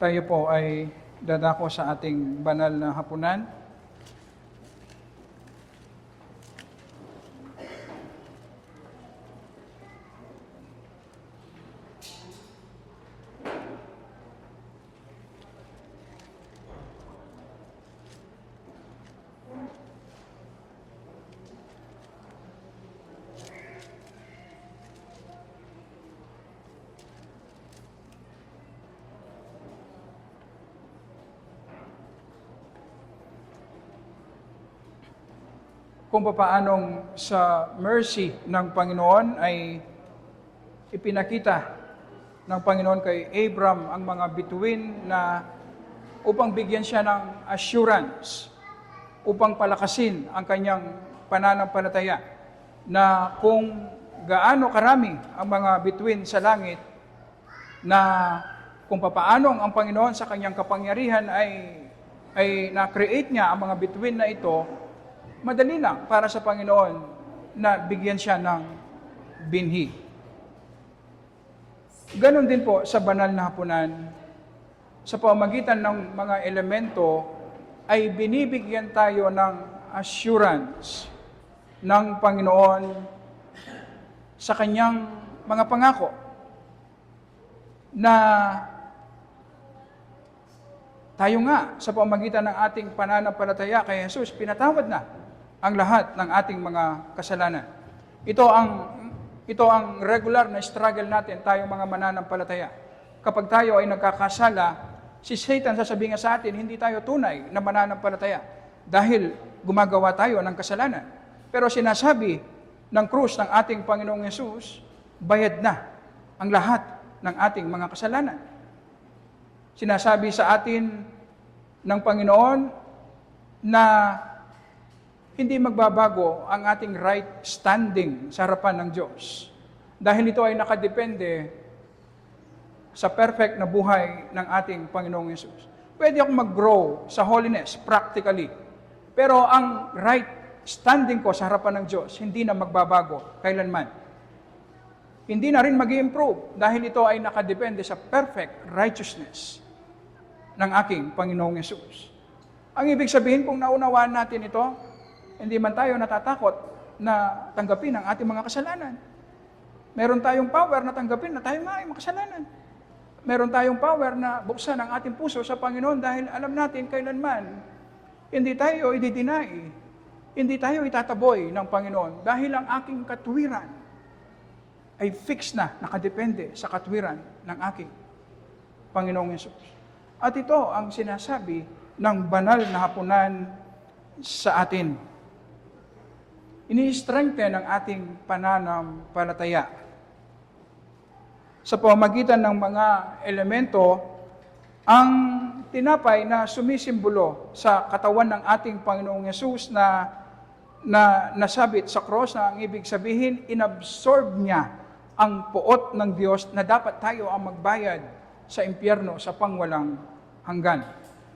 Tayo po ay dadako sa ating banal na hapunan. Kung paanong sa mercy ng Panginoon ay ipinakita ng Panginoon kay Abram ang mga bituin na upang bigyan siya ng assurance, upang palakasin ang kanyang pananampalataya na kung gaano karami ang mga bituin sa langit na kung papaanong ang Panginoon sa kanyang kapangyarihan ay ay na-create niya ang mga bituin na ito madali lang para sa Panginoon na bigyan siya ng binhi. Ganon din po sa banal na hapunan, sa pamagitan ng mga elemento ay binibigyan tayo ng assurance ng Panginoon sa kanyang mga pangako na tayo nga sa pamagitan ng ating pananampalataya kay Jesus, pinatawad na ang lahat ng ating mga kasalanan. Ito ang ito ang regular na struggle natin tayong mga mananampalataya. Kapag tayo ay nagkakasala, si Satan sasabihin sa atin, hindi tayo tunay na mananampalataya dahil gumagawa tayo ng kasalanan. Pero sinasabi ng krus ng ating Panginoong Yesus, bayad na ang lahat ng ating mga kasalanan. Sinasabi sa atin ng Panginoon na hindi magbabago ang ating right standing sa harapan ng Diyos. Dahil ito ay nakadepende sa perfect na buhay ng ating Panginoong Yesus. Pwede akong mag-grow sa holiness practically. Pero ang right standing ko sa harapan ng Diyos, hindi na magbabago kailanman. Hindi na rin mag improve dahil ito ay nakadepende sa perfect righteousness ng aking Panginoong Yesus. Ang ibig sabihin kung naunawaan natin ito, hindi man tayo natatakot na tanggapin ang ating mga kasalanan. Meron tayong power na tanggapin na tayo nga ay makasalanan. Meron tayong power na buksan ang ating puso sa Panginoon dahil alam natin kailanman hindi tayo i-deny, hindi tayo itataboy ng Panginoon dahil ang aking katwiran ay fixed na, nakadepende sa katwiran ng aking Panginoong Yesus. At ito ang sinasabi ng banal na hapunan sa atin ini-strengthen ang ating pananampalataya. Sa pamagitan ng mga elemento, ang tinapay na sumisimbolo sa katawan ng ating Panginoong Yesus na na nasabit sa cross na ang ibig sabihin, inabsorb niya ang puot ng Diyos na dapat tayo ang magbayad sa impyerno sa pangwalang hanggan.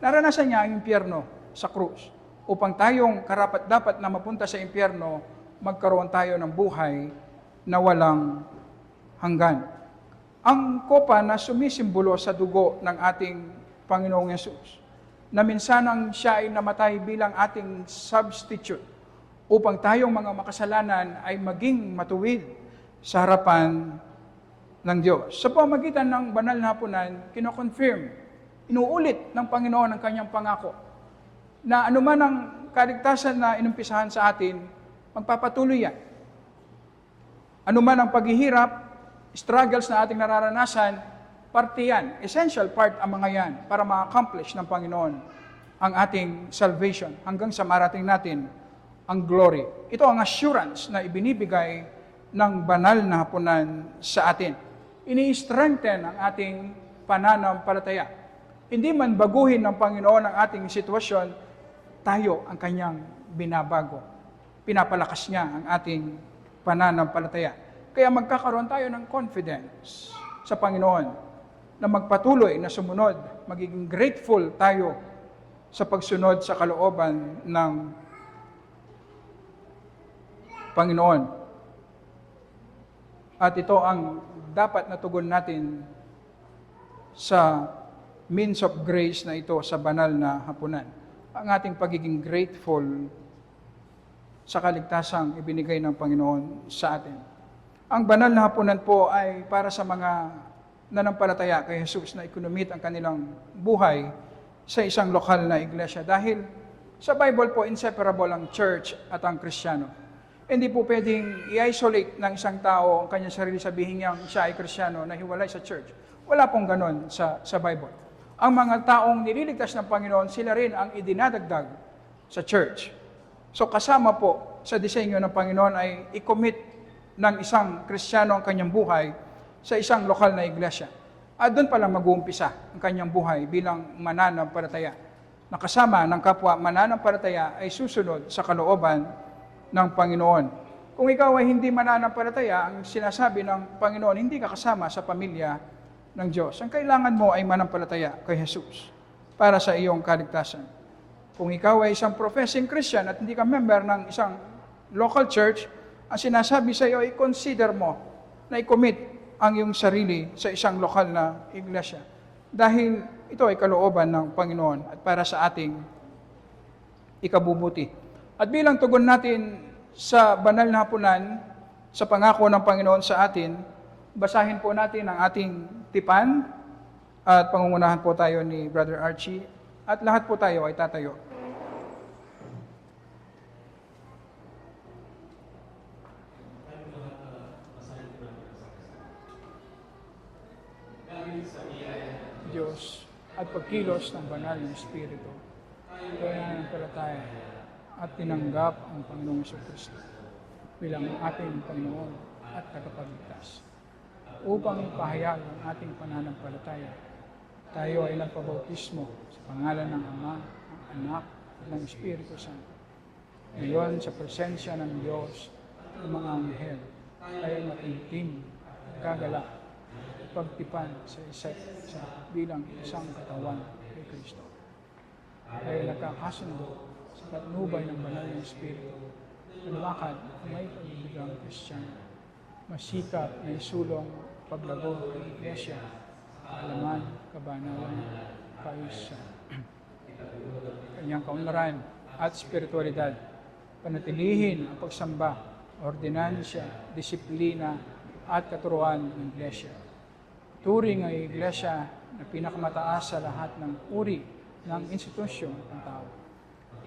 Naranasan niya ang impyerno sa krus upang tayong karapat dapat na mapunta sa impyerno, magkaroon tayo ng buhay na walang hanggan. Ang kopa na sumisimbolo sa dugo ng ating Panginoong Yesus, na minsanang siya ay namatay bilang ating substitute upang tayong mga makasalanan ay maging matuwid sa harapan ng Diyos. Sa pamagitan ng banal na hapunan, kinoconfirm, inuulit ng Panginoon ang kanyang pangako na anuman ang kaligtasan na inumpisahan sa atin, magpapatuloy yan. Anuman ang paghihirap, struggles na ating nararanasan, parte yan, essential part ang mga yan para ma-accomplish ng Panginoon ang ating salvation hanggang sa marating natin ang glory. Ito ang assurance na ibinibigay ng banal na hapunan sa atin. Ini-strengthen ang ating pananampalataya. Hindi man baguhin ng Panginoon ang ating sitwasyon, tayo ang kanyang binabago. Pinapalakas niya ang ating pananampalataya. Kaya magkakaroon tayo ng confidence sa Panginoon na magpatuloy na sumunod, magiging grateful tayo sa pagsunod sa kalooban ng Panginoon. At ito ang dapat na tugon natin sa means of grace na ito sa banal na hapunan. Ang ating pagiging grateful sa kaligtasang ibinigay ng Panginoon sa atin. Ang banal na hapunan po ay para sa mga nanampalataya kay Jesus na ikunumit ang kanilang buhay sa isang lokal na iglesia. Dahil sa Bible po, inseparable ang church at ang kristyano. Hindi po pwedeng i-isolate ng isang tao ang kanyang sarili sabihin niyang siya ay kristyano na hiwalay sa church. Wala pong ganon sa, sa Bible. Ang mga taong nililigtas ng Panginoon, sila rin ang idinadagdag sa church. So kasama po sa disenyo ng Panginoon ay i-commit ng isang kristyano ang kanyang buhay sa isang lokal na iglesia. At doon pa lang mag-uumpisa ang kanyang buhay bilang mananampalataya. Nakasama ng kapwa mananampalataya ay susunod sa kalooban ng Panginoon. Kung ikaw ay hindi mananampalataya, ang sinasabi ng Panginoon, hindi ka kasama sa pamilya ng Diyos. Ang kailangan mo ay manampalataya kay Jesus para sa iyong kaligtasan. Kung ikaw ay isang professing Christian at hindi ka member ng isang local church, ang sinasabi sa iyo ay consider mo na i-commit ang iyong sarili sa isang lokal na iglesia. Dahil ito ay kalooban ng Panginoon at para sa ating ikabubuti. At bilang tugon natin sa banal na hapunan, sa pangako ng Panginoon sa atin, basahin po natin ang ating tipan at pangungunahan po tayo ni Brother Archie at lahat po tayo ay tatayo. Diyos at pagkilos ng banal ng Espiritu. Kaya ng palataya at tinanggap ang Panginoong Kristo bilang ating Panginoon at tagapagligtas. Upang ipahayag ang ating pananampalataya, tayo ay nagpabautismo sa pangalan ng Ama, ng Anak, at ng Espiritu Santo. Ngayon, sa presensya ng Diyos, ng mga anghel, tayo matintim, gagalak, pagtipan sa isa't isa bilang isang katawan kay Kristo. Ay nagkakasundo sa patnubay ng banal ng Espiritu, lumakad may pagbibigang Kristiyano, masikap na isulong paglago ng Iglesia, kaalaman, kabanalan, kaisa, kanyang kaunlaran at spiritualidad, panatilihin ang pagsamba, ordinansya, disiplina at katuruan ng Iglesia. Turing ang Iglesia na pinakamataas sa lahat ng uri ng institusyon ng tao.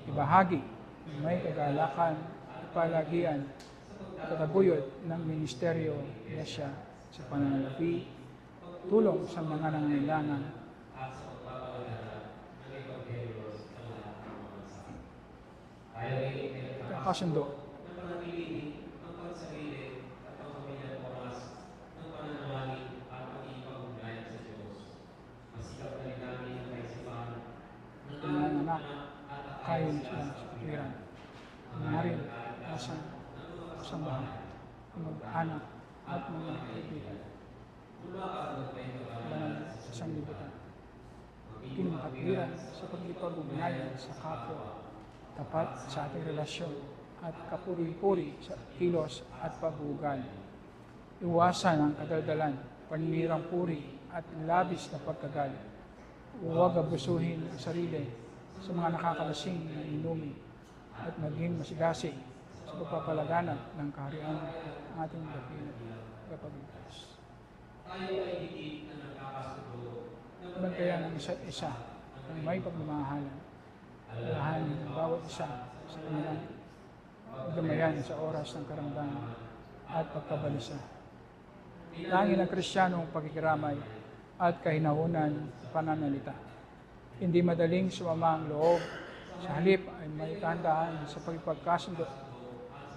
Ibahagi ng may kagalakan, palagian, at kataguyod ng Ministeryo Iglesia sa pananalapi, tulong sa mga nangangailangan, kakasundo mga anak, kayo sa kapatiran. Maaaring nasa sambahan, mag-anak at mga kaibigan. Banal sa sanglibutan. Kinumakatwiran sa paglipag-ugnayan sa kapwa, tapat sa ating relasyon at kapuri-puri sa kilos at pagbugal. Iwasan ang kadaldalan, paninirang puri at labis na pagkagal Huwag abusuhin ang sarili sa mga nakakalasing na inumin at maging masigasig sa pagpapalaganap ng kaharian ng ating kapagligtas. Bantayan ang isa't isa ng may pagmamahalan. Alahan ng bawat isa sa kanilang gamayan sa oras ng karamdaman at pagkabalisa. Langin ang kristyanong pagkikiramay at kahinahunan pananalita. Hindi madaling sumama ang loob. Sa halip ay may tandaan sa pagpagkasundo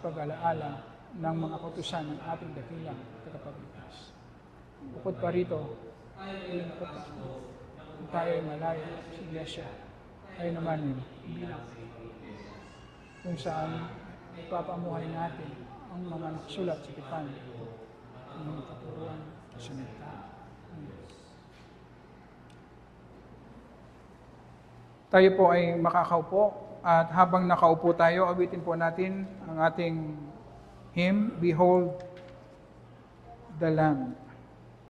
pag-alaala ng mga kutusan ng ating dakilang tagapagligtas. Bukod pa rito, tayo ay malayo sa iglesia, ay naman bilang kung saan ipapamuhay natin ang mga nakasulat sa tipan, ang mga katuruan sa Diyos. Tayo po ay makakaupo at habang nakaupo tayo, awitin po natin ang ating hymn, Behold the Lamb.